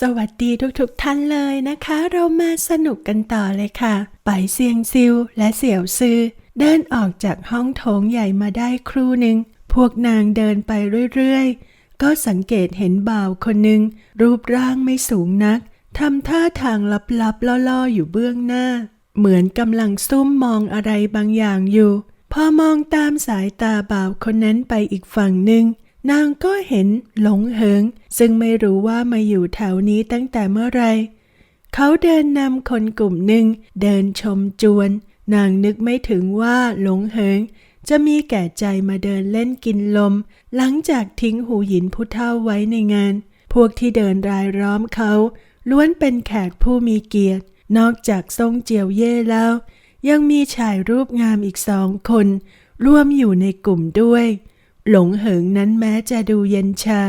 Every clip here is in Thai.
สวัสดีทุกๆทท่านเลยนะคะ เรามาสนุกกันต่อเลยค่ะไปเซียงซิวและเสี่ยวซือเดินออกจากห้องโถงใหญ่มาได้ครู่หนึ่งพวกนางเดินไปเรื่อยๆ ก็สังเกตเห็นบ่าวคนหนึ่งรูปร่างไม่สูงนักทำท่าทางลับๆล่อๆอยู่เบื้องหน้า เหมือนกำลังซุ่มมองอะไรบางอย่างอยู่ พอมองตามสายตาบ่าวคนนั้นไปอีกฝั่งหนึ่ง นางก็เห็นหลงเหิง ซึ่งไม่รู้ว่ามาอยู่แถวนี้ตั้งแต่เมื่อไร เขาเดินนำคนกลุ่มหนึ่งเดินชมจวน นางนึกไม่ถึงว่าหลงเหิง จะมีแก่ใจมาเดินเล่นกินลม หลังจากทิ้งหูหินผู้เฒ่าไว้ในงาน พวกที่เดินรายล้อมเขาล้วนเป็นแขกผู้มีเกียรติ นอกจากทรงเจียวเย่แล้ว ยังมีชายรูปงามอีกสองคน ร่วมอยู่ในกลุ่มด้วย หลงเหิงนั้นแม้จะดูเย็นชา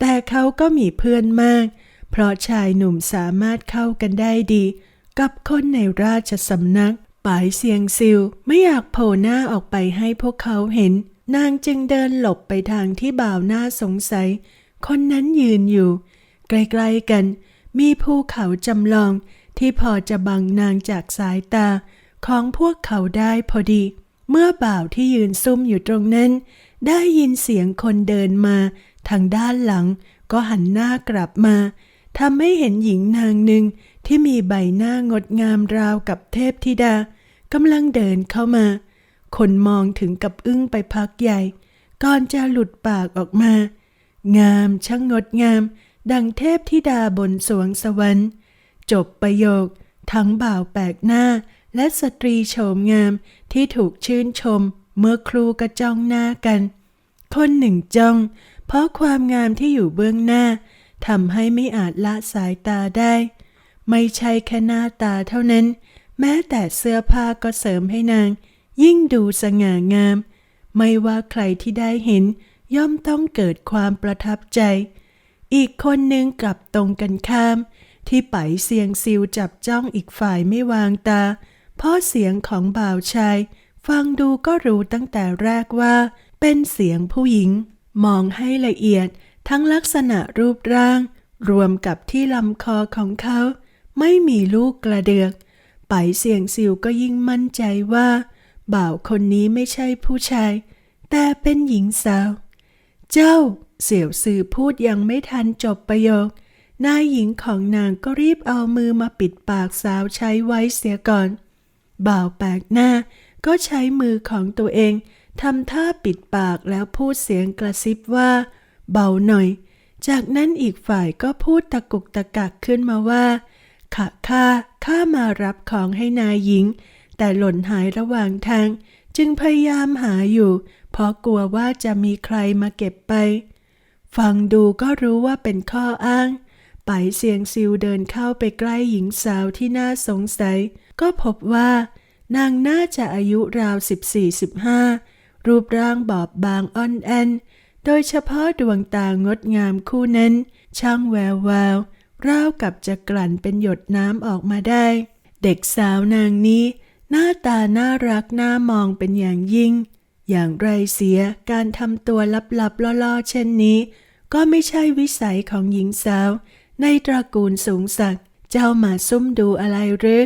แต่เขาก็มีเพื่อนมาก เพราะชายหนุ่มสามารถเข้ากันได้ดี กับคนในราชสำนักปายเซียงซิวไม่อยากโผล่หน้าออกไปให้พวกเขาเห็น นางจึงเดินหลบไปทางที่บ่าวหน้าสงสัย คนนั้นยืนอยู่ ใกล้ๆกัน มีภูเขาจำลองที่พอจะบังนางจากสายตาของพวกเขาได้พอดี เมื่อบ่าวที่ยืนซุ่มอยู่ตรงนั้น ได้ยินเสียงคนเดินมา ทางด้านหลังก็หันหน้ากลับมาทำให้เห็นหญิงนางหนึ่งที่มีใบหน้างดงามราวกับเทพธิดากำลังเดินเข้ามา คนมองถึงกับอึ้งไปพักใหญ่ ก่อนจะหลุดปากออกมา งามช่างงดงาม ดังเทพธิดาบนสวงสวรรค์ จบประโยค ทั้งบ่าวแปลกหน้าและสตรีโฉมงามที่ถูกชื่นชม เมื่อครูกระจ้องหน้ากัน คนหนึ่งจ้อง เพราะความงามที่อยู่เบื้องหน้าทำให้ไม่อาจละสายตาได้ ไม่ใช่แค่หน้าตาเท่านั้น แม้แต่เสื้อผ้าก็เสริมให้นาง ยิ่งดูสง่างาม ไม่ว่าใครที่ได้เห็น ย่อมต้องเกิดความประทับใจ อีกคนหนึ่งกลับตรงกันข้าม ที่ไปเสียงซิวจับจ้องอีกฝ่ายไม่วางตา เพราะเสียงของบ่าวชาย ฟังดูก็รู้ตั้งแต่แรกว่า เป็นเสียงผู้หญิง มองให้ละเอียดทั้งลักษณะรูปร่าง รวมกับที่ลำคอของเขา ไม่มีลูกกระเดือก ไปเสียงซิวก็ยิ่งมั่นใจว่า บ่าวคนนี้ไม่ใช่ผู้ชาย แต่เป็นหญิงสาว เจ้า เสี่ยวซือพูดยังไม่ทันจบประโยค นายหญิงของนางก็รีบเอามือมาปิดปากสาวใช้ไว้เสียก่อน บ่าวแปลกหน้า ก็ใช้มือของตัวเองทำท่าปิดปากแล้วพูดเสียงกระซิบว่า เบาหน่อย จากนั้นอีกฝ่ายก็พูดตะกุกตะกักขึ้นมาว่าข้าข้าข้ามารับของให้นายหญิง แต่หล่นหายระหว่างทาง จึงพยายามหาอยู่ เพราะกลัวว่าจะมีใครมาเก็บไป ฟังดูก็รู้ว่าเป็นข้ออ้างไปเสียงซิวเดินเข้าไปใกล้หญิงสาวที่น่าสงสัย ก็พบว่า นางน่าจะอายุราว 14-15 รูปร่างบอบบางอ่อนแอนโดยเฉพาะดวงตางดงามคู่นั้น ช่างแวววาวราวกับจะกลั่นเป็นหยดน้ำออกมาได้ เด็กสาวนางนี้ หน้าตาน่ารักน่ามองเป็นอย่างยิ่ง อย่างไรเสียการทำตัวลับๆล่อๆ เช่นนี้ ก็ไม่ใช่วิสัยของหญิงสาว ในตระกูลสูงสักเจ้ามาซุ่มดูอะไรหรือ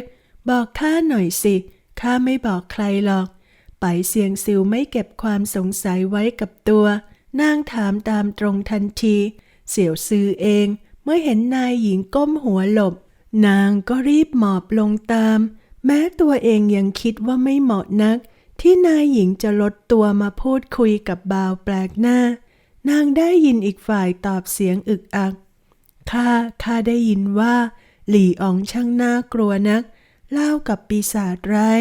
บอกข้าหน่อยสิ ข้าไม่บอกใครหรอก ไปเสียงซิวไม่เก็บความสงสัยไว้กับตัว นางถามตามตรงทันที เสี่ยวซือเอง เมื่อเห็นนายหญิงก้มหัวหลบ นางก็รีบหมอบลงตาม แม้ตัวเองยังคิดว่าไม่เหมาะนัก ที่นายหญิงจะลดตัวมาพูดคุยกับบ่าวแปลกหน้า นางได้ยินอีกฝ่ายตอบเสียงอึกอักข้าข้าได้ยินว่า หลี่อองช่างน่ากลัวนัก เล่ากับปีศาจร้าย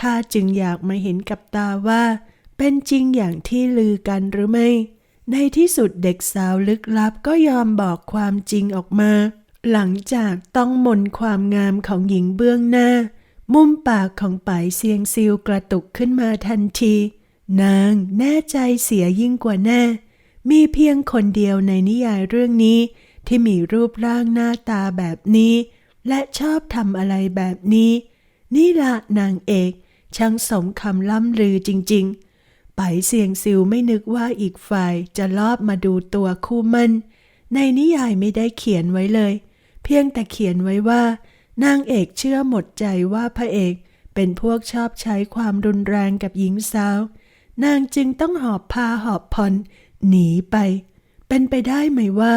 ข้าจึงอยากมาเห็นกับตาว่า เป็นจริงอย่างที่ลือกันหรือไม่ ในที่สุดเด็กสาวลึกลับก็ยอมบอกความจริงออกมา หลังจากต้องมนความงามของหญิงเบื้องหน้า มุมปากของป๋ายเซียงซิวกระตุกขึ้นมาทันที นางแน่ใจเสียยิ่งกว่าแน่ มีเพียงคนเดียวในนิยายเรื่องนี้ที่มีรูปร่างหน้าตาแบบนี้ และชอบทำอะไรแบบนี้ นี่ละนางเอกช่างสมคำล่ำลือจริง ๆ ไปเสียงซิวไม่นึกว่าอีกฝ่ายจะลอบมาดูตัวคู่มั่น ในนิยายไม่ได้เขียนไว้เลย เพียงแต่เขียนไว้ว่า นางเอกเชื่อหมดใจว่าพระเอกเป็นพวกชอบใช้ความรุนแรงกับหญิงสาว นางจึงต้องหอบพาหอบผ่อนหนีไป เป็นไปได้ไหมว่า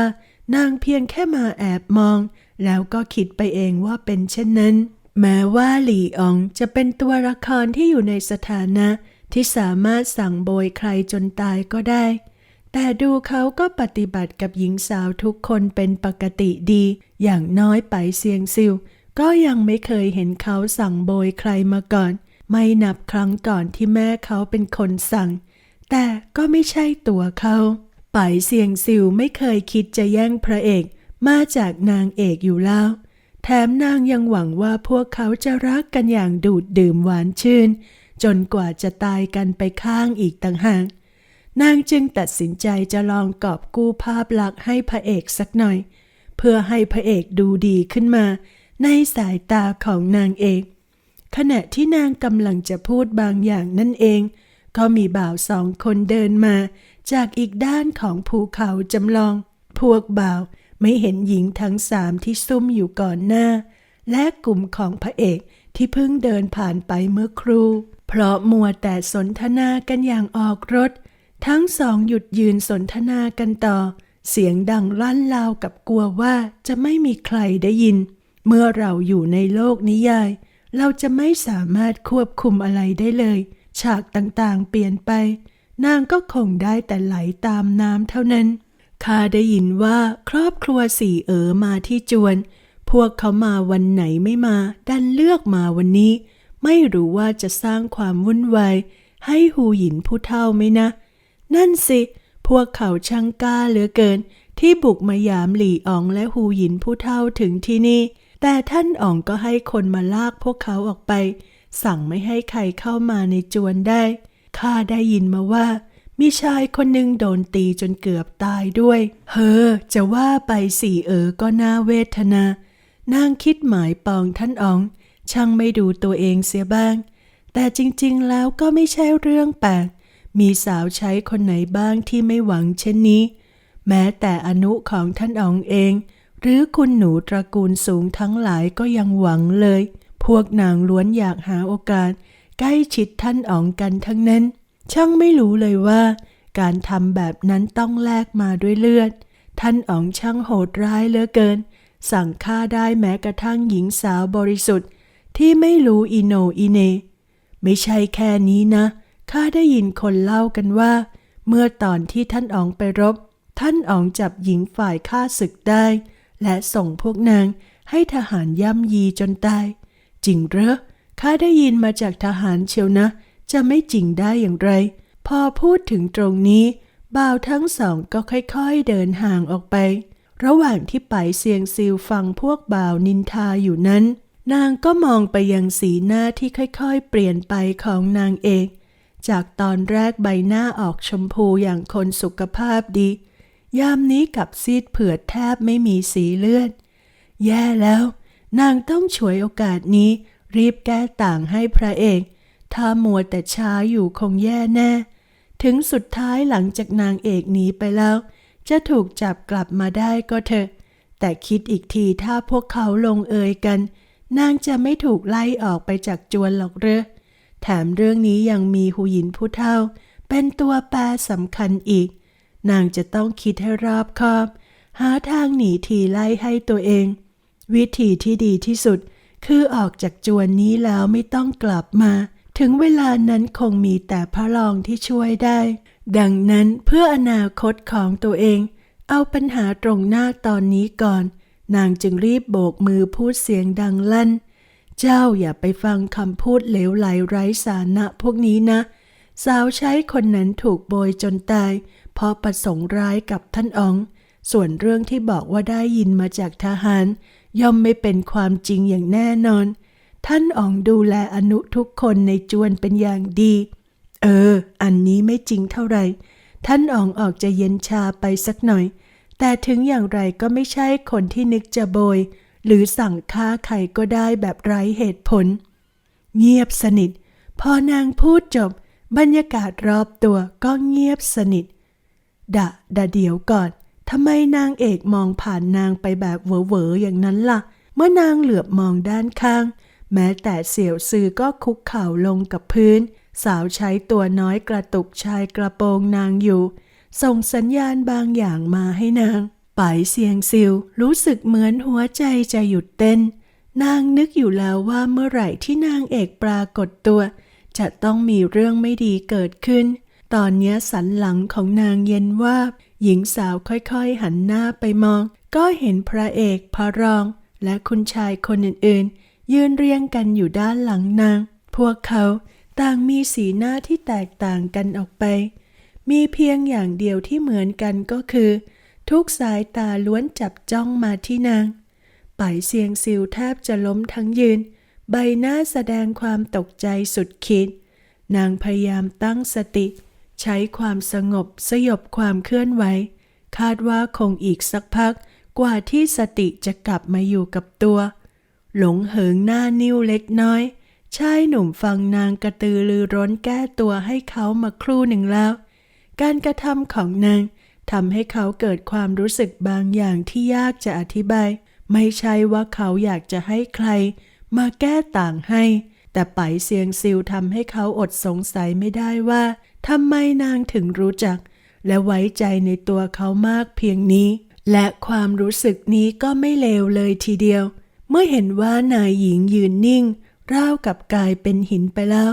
นางเพียงแค่มาแอบมอง แล้วก็คิดไปเองว่าเป็นเช่นนั้น แม้ว่าหลี่อองจะเป็นตัวละครที่อยู่ในสถานะที่สามารถสั่งโบยใครจนตายก็ได้ แต่ดูเขาก็ปฏิบัติกับหญิงสาวทุกคนเป็นปกติดี อย่างน้อยไปเซียงซิว ก็ยังไม่เคยเห็นเขาสั่งโบยใครมาก่อน ไม่นับครั้งก่อนที่แม่เขาเป็นคนสั่ง แต่ก็ไม่ใช่ตัวเขาไปเซียงซิวไม่เคยคิดจะแย่งพระเอก มาจากนางเอกอยู่แล้ว แถมนางยังหวังว่าพวกเขาจะรักกันอย่างดูดดื่มหวานชื่น จนกว่าจะตายกันไปข้างอีกต่างหากนางจึงตัดสินใจจะลองกอบกู้ภาพลักษณ์ให้พระเอกสักหน่อย เพื่อให้พระเอกดูดีขึ้นมา ในสายตาของนางเอก ขณะที่นางกำลังจะพูดบางอย่างนั่นเอง ก็มีบ่าวสองคนเดินมา จากอีกด้านของภูเขาจำลอง พวกบ่าว ไม่เห็นหญิงทั้งสามที่ซุ่มอยู่ก่อนหน้า และกลุ่มของพระเอกที่เพิ่งเดินผ่านไปเมื่อครู่ เพราะมัวแต่สนทนากันอย่างออกรถ ทั้งสองหยุดยืนสนทนากันต่อ เสียงดังลั่นลาวกับกลัวว่าจะไม่มีใครได้ยิน เมื่อเราอยู่ในโลกนิยาย เราจะไม่สามารถควบคุมอะไรได้เลย ฉากต่างๆเปลี่ยนไป นางก็คงได้แต่ไหลตามน้ำเท่านั้น ข้าได้ยินว่าครอบครัวสี่เอ๋อมาที่จวน พวกเขามาวันไหนไม่มา ดันเลือกมาวันนี้ ไม่รู้ว่าจะสร้างความวุ่นวายให้หูหยินผู้เท่าไหมนะ นั่นสิ พวกเขาช่างกล้าเหลือเกิน ที่บุกมายามหลี่อองและหูหยินผู้เท่าถึงที่นี่ แต่ท่านอ๋องก็ให้คนมาลากพวกเขาออกไป สั่งไม่ให้ใครเข้ามาในจวนได้ข้าได้ยินมาว่า มีชายคนหนึ่งโดนตีจนเกือบตายด้วย เฮอ จะว่าไปสี่เอ๋อก็น่าเวทนานางคิดหมายปองท่านอ๋อง ช่างไม่ดูตัวเองเสียบ้าง แต่จริงๆแล้วก็ไม่ใช่เรื่องแปลก มีสาวใช้คนไหนบ้างที่ไม่หวังเช่นนี้ แม้แต่อนุของท่านอ๋องเอง หรือคุณหนูตระกูลสูงทั้งหลายก็ยังหวังเลย พวกนางล้วนอยากหาโอกาส ใกล้ชิดท่านอ๋องกันทั้งนั้น ช่างไม่รู้เลยว่า การทำแบบนั้นต้องแลกมาด้วยเลือด ท่านอ๋องช่างโหดร้ายเหลือเกิน สั่งฆ่าได้แม้กระทั่งหญิงสาวบริสุทธิ์ ที่ไม่รู้อีโนอีเน ไม่ใช่แค่นี้นะ ข้าได้ยินคนเล่ากันว่า เมื่อตอนที่ท่านอ๋องไปรบ ท่านอ๋องจับหญิงฝ่ายฆ่าศึกได้ และส่งพวกนางให้ทหารย่ำยีจนตาย จริงเหรอข้าได้ยินมาจากทหารเชียวนะ จะไม่จริงได้อย่างไร พอพูดถึงตรงนี้ บ่าวทั้งสองก็ค่อยๆเดินห่างออกไป ระหว่างที่ไปเซียงซิลฟังพวกบ่าวนินทาอยู่นั้น นางก็มองไปยังสีหน้าที่ค่อยๆ เปลี่ยนไปของนางเอก จากตอนแรกใบหน้าออกชมพูอย่างคนสุขภาพดี ยามนี้กลับซีดเผือดแทบไม่มีสีเลือด แย่แล้ว นางต้องฉวยโอกาสนี้รีบแก้ต่างให้พระเอก ถ้ามัวแต่ช้าอยู่คงแย่แน่ ถึงสุดท้ายหลังจากนางเอกหนีไปแล้ว จะถูกจับกลับมาได้ก็เถอะ แต่คิดอีกทีถ้าพวกเขาลงเอยกัน นางจะไม่ถูกไล่ออกไปจากจวนหรอกเรือแถมเรื่องนี้ยังมีหูหยินผู้เฒ่า เป็นตัวแปรสำคัญอีก นางจะต้องคิดให้รอบคอบ หาทางหนีทีไล่ให้ตัวเอง วิธีที่ดีที่สุด คือออกจากจวนนี้แล้วไม่ต้องกลับมา ถึงเวลานั้นคงมีแต่พระรองที่ช่วยได้ ดังนั้นเพื่ออนาคตของตัวเอง เอาปัญหาตรงหน้าตอนนี้ก่อน นางจึงรีบโบกมือพูดเสียงดังลั่น เจ้าอย่าไปฟังคำพูดเหลวไหลไร้สาระพวกนี้นะ สาวใช้คนนั้นถูกโบยจนตาย เพราะประสงค์ร้ายกับท่านอ๋อง ส่วนเรื่องที่บอกว่าได้ยินมาจากทหาร ย่อมไม่เป็นความจริงอย่างแน่นอน ท่านอองดูแลอนุทุกคนในจวนเป็นอย่างดี เออ อันนี้ไม่จริงเท่าไหร่ ท่านอองออกจะเย็นชาไปสักหน่อย แต่ถึงอย่างไรก็ไม่ใช่คนที่นึกจะโบย หรือสั่งฆ่าใครก็ได้แบบไร้เหตุผล เงียบสนิท พอนางพูดจบ บรรยากาศรอบตัวก็เงียบสนิท ดะดะเดี๋ยวก่อนทำไมนางเอกมองผ่านนางไปแบบเหวอๆอย่างนั้นล่ะ เมื่อนางเหลือบมองด้านข้าง แม้แต่เสี่ยวซือก็คุกเข่าลงกับพื้น สาวใช้ตัวน้อยกระตุกชายกระโปรงนางอยู่ ส่งสัญญาณบางอย่างมาให้นางไปเสียงซิวรู้สึกเหมือนหัวใจจะหยุดเต้น นางนึกอยู่แล้วว่าเมื่อไหร่ที่นางเอกปรากฏตัว จะต้องมีเรื่องไม่ดีเกิดขึ้น ตอนนี้สันหลังของนางเย็นว่า หญิงสาวค่อยๆหันหน้าไปมอง ก็เห็นพระเอกพระรอง และคุณชายคนอื่นๆ ยืนเรียงกันอยู่ด้านหลังนาง พวกเขาต่างมีสีหน้าที่แตกต่างกันออกไป มีเพียงอย่างเดียวที่เหมือนกันก็คือ ทุกสายตาล้วนจับจ้องมาที่นางไปเสียงซิวแทบจะล้มทั้งยืน ใบหน้าแสดงความตกใจสุดขีดนางพยายามตั้งสติ ใช้ความสงบสยบความเคลื่อนไหว คาดว่าคงอีกสักพักกว่าที่สติจะกลับมาอยู่กับตัว หลงเหิงหน้านิ้วเล็กน้อยชายหนุ่มฟังนางกระตือรือร้นแก้ตัวให้เขามาครู่หนึ่งแล้ว การกระทำของนางทำให้เขาเกิดความรู้สึกบางอย่างที่ยากจะอธิบาย ไม่ใช่ว่าเขาอยากจะให้ใคร มาแก้ต่างให้ แต่ไปเสียงซิวทำให้เขาอดสงสัยไม่ได้ว่าทำไมนางถึงรู้จัก และไว้ใจในตัวเขามากเพียงนี้ และความรู้สึกนี้ก็ไม่เลวเลยทีเดียว เมื่อเห็นว่านายหญิงยืนนิ่งราวกับกลายเป็นหินไปแล้ว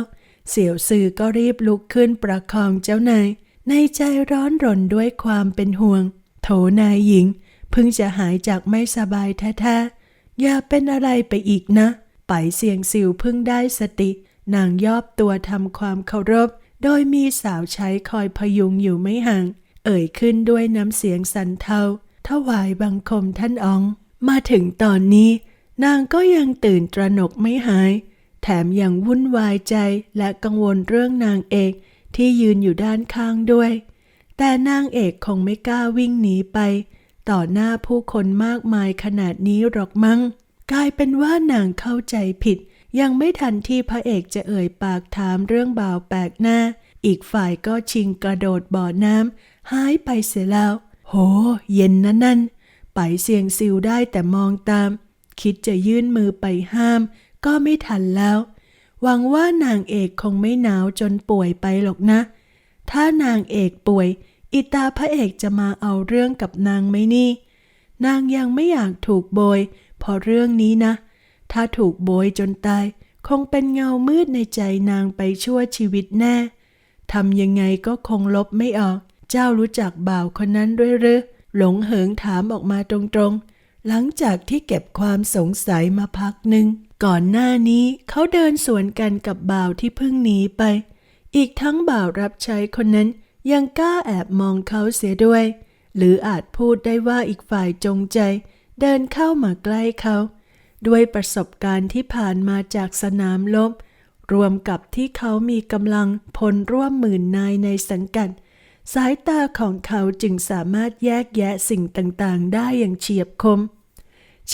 เสี่ยวซือก็รีบลุกขึ้นประคองเจ้านาย ในใจร้อนรนด้วยความเป็นห่วง โถนายหญิงเพิ่งจะหายจากไม่สบายแท้ๆ อย่าเป็นอะไรไปอีกนะไปเสียงสิวเพิ่งได้สติ นางยอบตัวทำความเคารพ โดยมีสาวใช้คอยพยุงอยู่ไม่ห่าง เอ่ยขึ้นด้วยน้ำเสียงสันเทาถวายบังคมท่านออง มาถึงตอนนี้ นางก็ยังตื่นตระหนกไม่หาย แถมยังวุ่นวายใจและกังวลเรื่องนางเอกที่ยืนอยู่ด้านข้างด้วย แต่นางเอกคงไม่กล้าวิ่งหนีไป ต่อหน้าผู้คนมากมายขนาดนี้หรอกมั้ง กลายเป็นว่านางเข้าใจผิด ยังไม่ทันที่พระเอกจะเอ่ยปากถามเรื่องบ่าวแปลกหน้า อีกฝ่ายก็ชิงกระโดดบ่อน้ำหายไปเสียแล้ว โห เย็นนะนั่น ไปเสียงซิวได้แต่มองตาม คิดจะยื่นมือไปห้าม ก็ไม่ทันแล้ว หวังว่านางเอกคงไม่หนาวจนป่วยไปหรอกนะ ถ้านางเอกป่วย อิตาพระเอกจะมาเอาเรื่องกับนางไหมนี่ นางยังไม่อยากถูกโบยเพราะเรื่องนี้นะ ถ้าถูกโบยจนตาย คงเป็นเงามืดในใจนางไปชั่วชีวิตแน่ทำยังไงก็คงลบไม่ออก เจ้ารู้จักบ่าวคนนั้นด้วยหรือหลงเหิงถามออกมาตรงๆ หลังจากที่เก็บความสงสัยมาพักหนึ่ง ก่อนหน้านี้เขาเดินสวนกันกับบ่าวที่เพิ่งหนีไป อีกทั้งบ่าวรับใช้คนนั้นยังกล้าแอบมองเขาเสียด้วย หรืออาจพูดได้ว่าอีกฝ่ายจงใจ เดินเข้ามาใกล้เขา ด้วยประสบการณ์ที่ผ่านมาจากสนามรบรวมกับที่เขามีกำลังพลร่วมหมื่นนายในสังกัด สายตาของเขาจึงสามารถแยกแยะสิ่งต่างๆ ได้อย่างเฉียบคม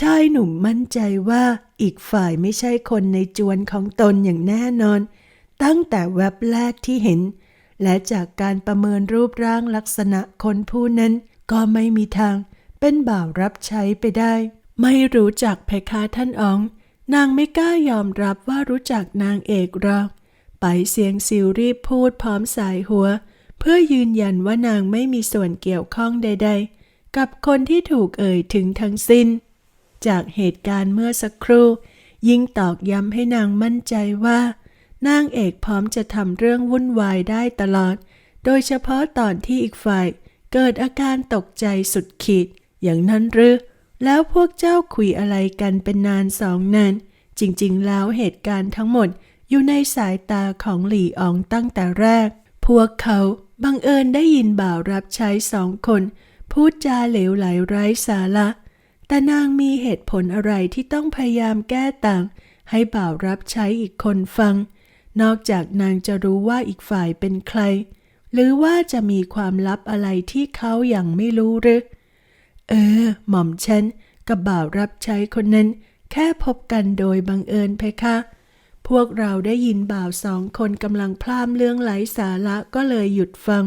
ชายหนุ่มมั่นใจว่าอีกฝ่ายไม่ใช่คนในจวนของตนอย่างแน่นอน ตั้งแต่แวบแรกที่เห็น และจากการประเมินรูปร่างลักษณะคนผู้นั้นก็ไม่มีทางเป็นบ่าวรับใช้ไปได้ ไม่รู้จักเพคะท่านอ๋อง นางไม่กล้ายอมรับว่ารู้จักนางเอกหรอกไปเสียงซิวรีบพูดพร้อมสายหัว เพื่อยืนยันว่านางไม่มีส่วนเกี่ยวข้องใด ๆ กับคนที่ถูกเอ่ยถึงทั้งสิ้น จากเหตุการณ์เมื่อสักครู่ ยิ่งตอกย้ำให้นางมั่นใจว่านางเอกพร้อมจะทำเรื่องวุ่นวายได้ตลอด โดยเฉพาะตอนที่อีกฝ่าย เกิดอาการตกใจสุดขีด อย่างนั้นหรือ แล้วพวกเจ้าคุยอะไรกันเป็นนานสองนาน จริงๆ แล้วเหตุการณ์ทั้งหมดอยู่ในสายตาของหลี่อองตั้งแต่แรก พวกเขาบังเอิญได้ยินบ่าวรับใช้สองคน พูดจาเหลวไหลไร้สาระ แต่นางมีเหตุผลอะไรที่ต้องพยายามแก้ต่าง ให้บ่าวรับใช้อีกคนฟัง นอกจากนางจะรู้ว่าอีกฝ่ายเป็นใคร หรือว่าจะมีความลับอะไรที่เขายัางไม่รู้หรือเออ หม่อมฉันกับบ่าวรับใช้คนนั้น แค่พบกันโดยบังเอิญเพคะ พวกเราได้ยินบ่าวสองคนกำลังพล่ามเรื่องไร้สาระก็เลยหยุดฟัง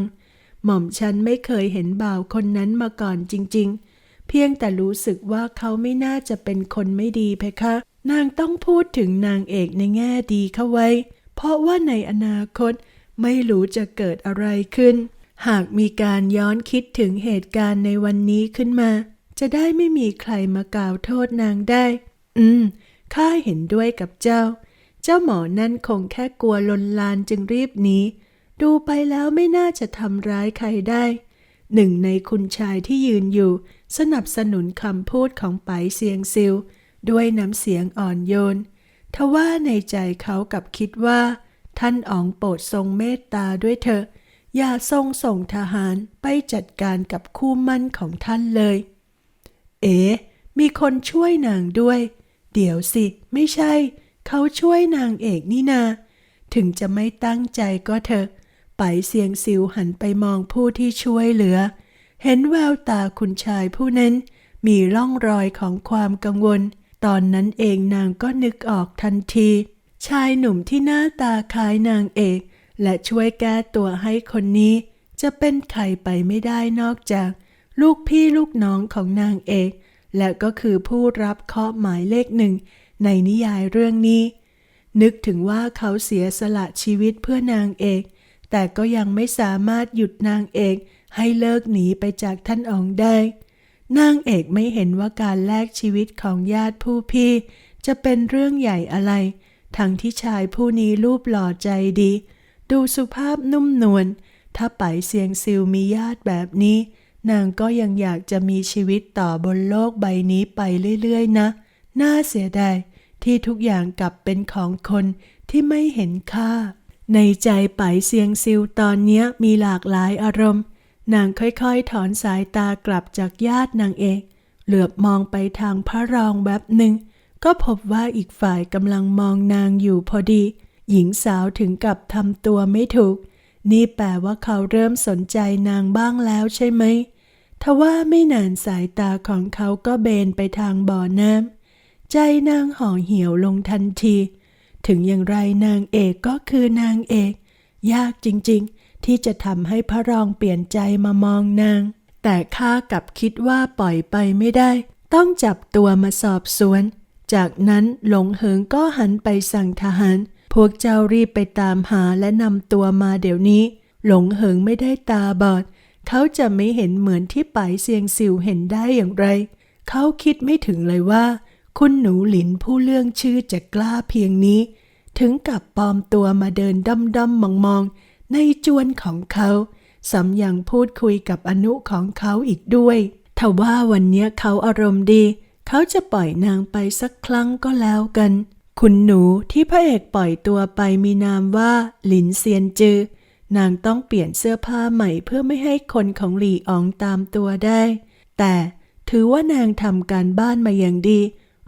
หม่อมฉันไม่เคยเห็นบ่าวคนนั้นมาก่อนจริง ๆ เพียงแต่รู้สึกว่าเขาไม่น่าจะเป็นคนไม่ดีเพคะ นางต้องพูดถึงนางเอกในแง่ดีเข้าไว้ เพราะว่าในอนาคตไม่รู้จะเกิดอะไรขึ้น หากมีการย้อนคิดถึงเหตุการณ์ในวันนี้ขึ้นมา จะได้ไม่มีใครมากล่าวโทษนางได้ อืม ข้าเห็นด้วยกับเจ้า เจ้าหมอนั่นคงแค่กลัวลนลานจึงรีบหนีดูไปแล้วไม่น่าจะทำร้ายใครได้ หนึ่งในคุณชายที่ยืนอยู่ สนับสนุนคำพูดของไปเซียงซิลด้วยน้ำเสียงอ่อนโยน ทว่าในใจเขากลับคิดว่า ท่านอ๋องโปรดทรงเมตตาด้วยเถอะ อย่าทรงส่งทหารไปจัดการกับคู่มั่นของท่านเลย เอ๋มีคนช่วยนางด้วย เดี๋ยวสิ ไม่ใช่ เขาช่วยนางเอกนี่นา ถึงจะไม่ตั้งใจก็เถอะ ไปเสียงสิวหันไปมองผู้ที่ช่วยเหลือ เห็นแววตาคุณชายผู้นั้น มีร่องรอยของความกังวล ตอนนั้นเองนางก็นึกออกทันที ชายหนุ่มที่หน้าตาคล้ายนางเอก และช่วยแก้ตัวให้คนนี้ จะเป็นใครไปไม่ได้นอกจาก ลูกพี่ลูกน้องของนางเอก และก็คือผู้รับเคราะหมายเลขหนึ่ง ในนิยายเรื่องนี้ นึกถึงว่าเขาเสียสละชีวิตเพื่อนางเอก แต่ก็ยังไม่สามารถหยุดนางเอก ให้เลิกหนีไปจากท่านอ๋องได้ นางเอกไม่เห็นว่าการแลกชีวิตของญาติผู้พี่ จะเป็นเรื่องใหญ่อะไร ทั้งที่ชายผู้นี้รูปหล่อใจดี ดูสุภาพนุ่มนวล ถ้าไปเสียงซิลมีญาติแบบนี้ นางก็ยังอยากจะมีชีวิตต่อบนโลกใบนี้ไปเรื่อยๆนะ น่าเสียดายที่ทุกอย่างกลับเป็นของคนที่ไม่เห็นค่า ในใจไปเสียงซิลตอนนี้มีหลากหลายอารมณ์ นางค่อยๆ ถอนสายตากลับจากญาตินางเอก เหลือบมองไปทางพระรองแวบหนึ่ง ก็พบว่าอีกฝ่ายกำลังมองนางอยู่พอดี หญิงสาวถึงกับทำตัวไม่ถูก นี่แปลว่าเขาเริ่มสนใจนางบ้างแล้วใช่ไหม ทว่าไม่นานสายตาของเขาก็เบนไปทางบ่อน้ำ ใจนางห่อเหี่ยวลงทันที ถึงอย่างไรนางเอกก็คือนางเอก ยากจริงๆ ที่จะทำให้พระรองเปลี่ยนใจมามองนาง แต่ข้ากลับคิดว่าปล่อยไปไม่ได้ ต้องจับตัวมาสอบสวน จากนั้นหลงเหิงก็หันไปสั่งทหาร พวกเจ้ารีบไปตามหาและนำตัวมาเดี๋ยวนี้ หลงเหิงไม่ได้ตาบอด เขาจะไม่เห็นเหมือนที่ไปเซียงซิวเห็นได้อย่างไร เขาคิดไม่ถึงเลยว่า คุณหนูหลินผู้เรื่องชื่อจะกล้าเพียงนี้ ถึงกับปลอมตัวมาเดินด้อมด้อมองมองๆ ในจวนของเขาสำยังพูดคุยกับอนุของเขาอีกด้วยทว่าวันนี้เขาอารมณ์ดี เขาจะปล่อยนางไปสักครั้งก็แล้วกัน คุณหนูที่พระเอกปล่อยตัวไปมีนามว่าหลินเซียนจือนางต้องเปลี่ยนเสื้อผ้าใหม่เพื่อไม่ให้คนของหลี่อองตามตัวได้ แต่ถือว่านางทำการบ้านมาอย่างดี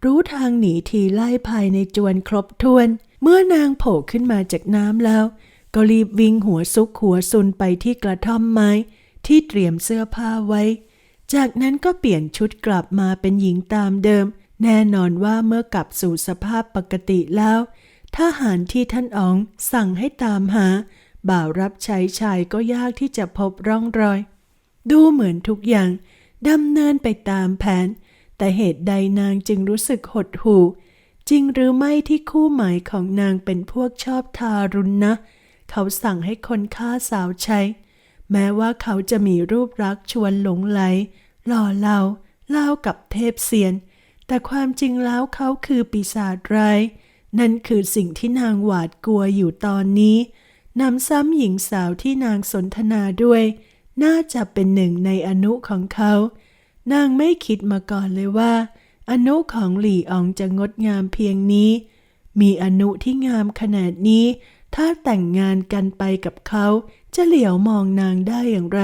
รู้ทางหนีทีไล่ภายในจวนครบถ้วน เมื่อนางโผล่ขึ้นมาจากน้ำแล้ว ก็รีบวิ่งหัวซุกหัวซุนไปที่กระท่อมไม้ ที่เตรียมเสื้อผ้าไว้ จากนั้นก็เปลี่ยนชุดกลับมาเป็นหญิงตามเดิม แน่นอนว่าเมื่อกลับสู่สภาพปกติแล้วทหารที่ท่านอ๋องสั่งให้ตามหา บ่าวรับใช้ชายก็ยากที่จะพบร่องรอย ดูเหมือนทุกอย่างดำเนินไปตามแผน แต่เหตุใดนางจึงรู้สึกหดหู่จริงหรือไม่ที่คู่หมายของนางเป็นพวกชอบทารุณนะ เขาสั่งให้คนฆ่าสาวใช้ แม้ว่าเขาจะมีรูปรักชวนหลงไหล หล่อเหลาเล่ากับเทพเซียน แต่ความจริงแล้วเขาคือปีศาจร้ายนั่นคือสิ่งที่นางหวาดกลัวอยู่ตอนนี้นำซ้ำหญิงสาวที่นางสนทนาด้วย น่าจะเป็นหนึ่งในอนุของเขา นางไม่คิดมาก่อนเลยว่า อนุของหลี่อองจะงดงามเพียงนี้ มีอนุที่งามขนาดนี้ ถ้าแต่งงานกันไปกับเขาจะเหลียวมองนางได้อย่างไร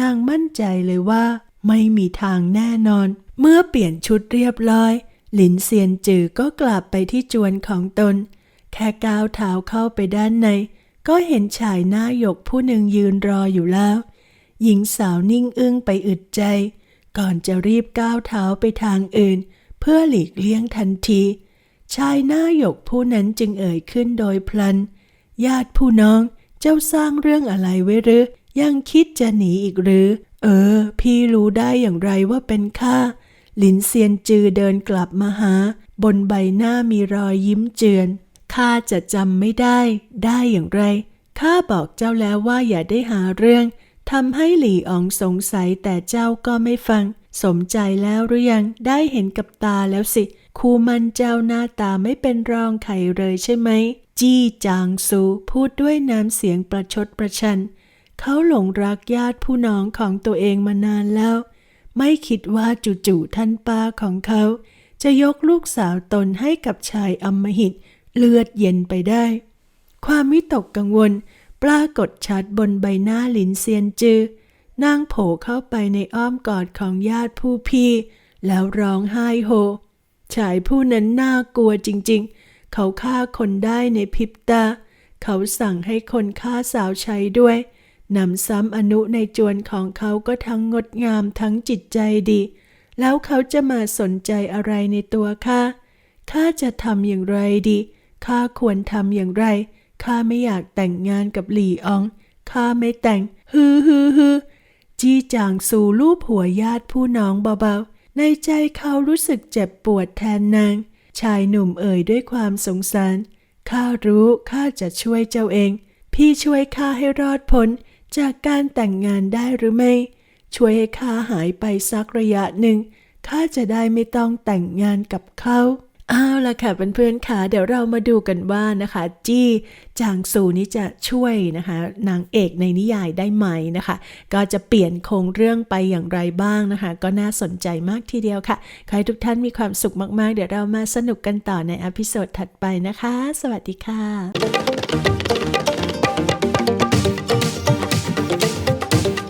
นางมั่นใจเลยว่า ไม่มีทางแน่นอน เมื่อเปลี่ยนชุดเรียบร้อย หลินเซียนจือก็กลับไปที่จวนของตน แค่ก้าวเท้าเข้าไปด้านใน ก็เห็นชายหน้าหยกผู้หนึ่งยืนรออยู่แล้ว หญิงสาวนิ่งอึ้งไปอึดใจ ก่อนจะรีบก้าวเท้าไปทางอื่น เพื่อหลีกเลี่ยงทันที ชายหน้าหยกผู้นั้นจึงเอ่ยขึ้นโดยพลัน ญาติผู้น้อง เจ้าสร้างเรื่องอะไรไว้หรือ ยังคิดจะหนีอีกหรือ เออ พี่รู้ได้อย่างไรว่าเป็นข้า หลินเซียนจือเดินกลับมาหา บนใบหน้ามีรอยยิ้มเจือน ข้าจะจำไม่ได้ ได้อย่างไร ข้าบอกเจ้าแล้วว่าอย่าได้หาเรื่อง ทำให้หลี่อองสงสัยแต่เจ้าก็ไม่ฟัง สมใจแล้วหรือยัง ได้เห็นกับตาแล้วสิ คูมันเจ้าหน้าตาไม่เป็นรองใครเลยใช่ไหม จี้จางซูพูดด้วยน้ำเสียงประชดประชัน เขาหลงรักญาติผู้น้องของตัวเองมานานแล้ว ไม่คิดว่าจู่ๆท่านป้าของเขา จะยกลูกสาวตนให้กับชายอมหิตเลือดเย็นไปได้ ความวิตกกังวล ปรากฏชัดบนใบหน้าหลินเซียนจือนางโผล่เข้าไปในอ้อมกอดของญาติผู้พี่ แล้วร้องไห้โฮ ชายผู้นั้นน่ากลัวจริงๆ เขาฆ่าคนได้ในพริบตา เขาสั่งให้คนฆ่าสาวใช้ด้วยนำซ้ำอนุในจวนของเขาก็ทั้งงดงามทั้งจิตใจดี แล้วเขาจะมาสนใจอะไรในตัวข้าข้าจะทำอย่างไรดีข้าควรทำอย่างไรข้าไม่อยากแต่งงานกับหลี่อองข้าไม่แต่ง ฮือฮือฮือจี้จางสู่รูปหัวญาติผู้น้องเบาๆ ในใจเขารู้สึกเจ็บปวดแทนนาง ชายหนุ่มเอ่ยด้วยความสงสาร ข้ารู้ข้าจะช่วยเจ้าเอง พี่ช่วยข้าให้รอดพ้นจากการแต่งงานได้หรือไม่ ช่วยให้ข้าหายไปสักระยะหนึ่ง ข้าจะได้ไม่ต้องแต่งงานกับเขา เอาละค่ะเพื่อนๆค่ะเดี๋ยวเรามาดูกันว่านะคะ จี้จางซูนี่จะช่วยนะคะ นางเอกในนิยายได้ไหมนะคะ ก็จะเปลี่ยนโครงเรื่องไปอย่างไรบ้างนะคะ ก็น่าสนใจมากทีเดียวค่ะขอให้ทุกท่านมีความสุขมากๆ เดี๋ยวเรามาสนุกกันต่อในอพิโซดถัดไปนะคะ สวัสดีค่ะ